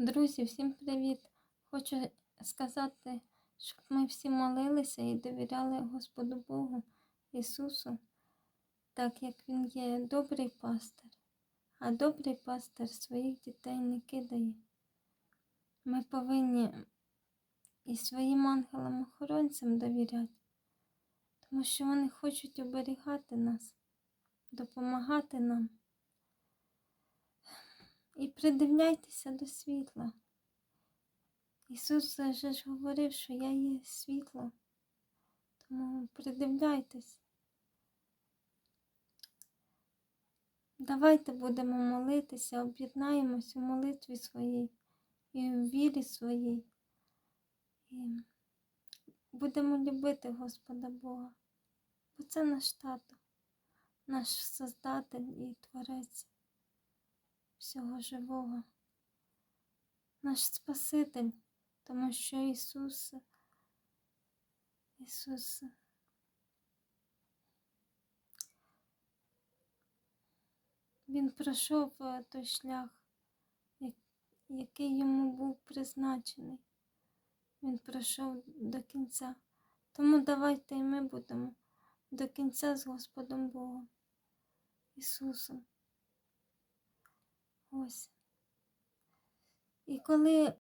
Друзі, всім привіт! Хочу сказати, щоб ми всі молилися і довіряли Господу Богу Ісусу, так як Він є добрий пастир, а добрий пастир своїх дітей не кидає. Ми повинні і своїм ангелам-охоронцям довіряти, тому що вони хочуть оберігати нас, допомагати нам. І придивляйтеся до світла. Ісус же ж говорив, що я є світло. Тому придивляйтесь. Давайте будемо молитися, об'єднаємось у молитві своїй і у вірі своїй. І будемо любити Господа Бога, бо це наш тато, наш Создатель і Творець всього живого, наш Спаситель, тому що Ісус, Ісус Він пройшов е, той шлях, який йому був призначений. Він пройшов до кінця. Тому давайте і ми будемо до кінця з Господом Богом, Ісусом. Ось. І коли